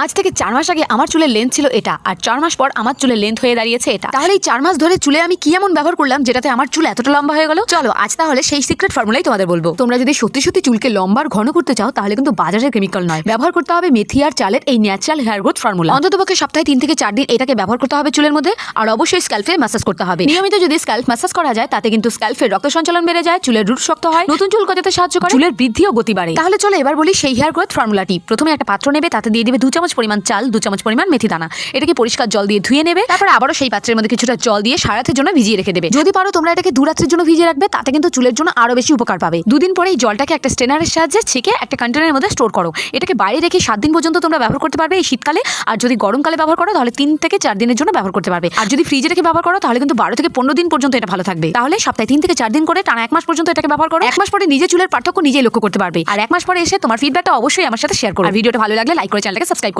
আজ থেকে চার মাস আগে আমার চুলের লেন্থ ছিল এটা, আর চার মাস পর আমার চুলের লেন্থ হয়ে দাঁড়িয়েছে এটা। তাহলে এই চার মাস ধরে চুলে আমি কি এমন ব্যবহার করলাম যেটাতে আমার চুল এতটা লম্বা হয়ে গেল? চলো, আজ তাহলে সেই সিক্রেট ফর্মুলাই তোমাদের বলব। তোমরা যদি সত্যি সত্যি চুলকে লম্বা আর ঘন করতে চাও, তাহলে কিন্তু বাজারের কেমিক্যাল নয়। ব্যবহার করতে হবে মেথি আর চালের এই ন্যাচারাল হেয়ার গ্রোথ ফর্মুলা অন্ততপক্ষে সপ্তাহে তিন থেকে চার দিন এটাকে ব্যবহার করতে হবে চুলের মধ্যে, আর অবশ্যই স্ক্যাল্পে ম্যাসাজ করতে হবে। নিয়মিত যদি স্ক্যাল্প ম্যাসাজ করা যায়, তাতে কিন্তু স্ক্যাল্পের রক্ত সঞ্চালন বেড়ে যায়, চুলের রুট শক্ত হয়, নতুন চুল গজাতে সাহায্য করে, চুলের বৃদ্ধি ও গতি বাড়ে। তাহলে চলো এবার বলি সেই হেয়ার গ্রোথ ফর্মুলাটি প্রথমে একটা পাত্র নেবে, তাতে দিয়ে দিবে দু চামচ পরিমাণ চাল, দু চামচ পরিমাণ মেথি দানা। এটাকে পরিষ্কার জল দিয়ে ধুয়ে নেবে, তারপর আবারও সেই পাত্রের মধ্যে কিছুটা জল দিয়ে সারাতের জন্য ভিজিয়ে রেখে দেবে। যদি পারো তোমরা এটাকে দু রাত্রের জন্য ভিজিয়ে রাখবে, তাতে কিন্তু চুলের জন্য আরও বেশি উপকার পাবে। দুদিন পরে এই জলটাকে একটা স্টেনারের সাহায্যে ছেঁকে একটা কন্টেনারের মধ্যে স্টোর করো। এটাকে বাইরে রেখে সাত দিন পর্যন্ত তোমরা ব্যবহার করতে পারবে এই শীতকালে। আর যদি গরমকালে ব্যবহার করো, তাহলে তিন থেকে চার দিনের জন্য ব্যবহার করতে পারবে। আর যদি ফ্রিজে রেখে ব্যবহার করো, তাহলে কিন্তু বারো থেকে পনেরো দিন পর্যন্ত এটা ভালো থাকবে। তাহলে সপ্তাহে তিন থেকে চার দিন করে টানা এক মাস পর্যন্ত এটাকে ব্যবহার করো। এক মাস পরে নিজে চুলের পার্থক্য নিজেই লক্ষ্য করতে পারবে। আর এক মাস পরে এসে তোমার ফিডব্যাকটা অবশ্যই আমার সাথে শেয়ার করো। ভিডিওটা ভালো লাগলে লাইক করে চ্যানেলটাকে সাবস্ক্রাইব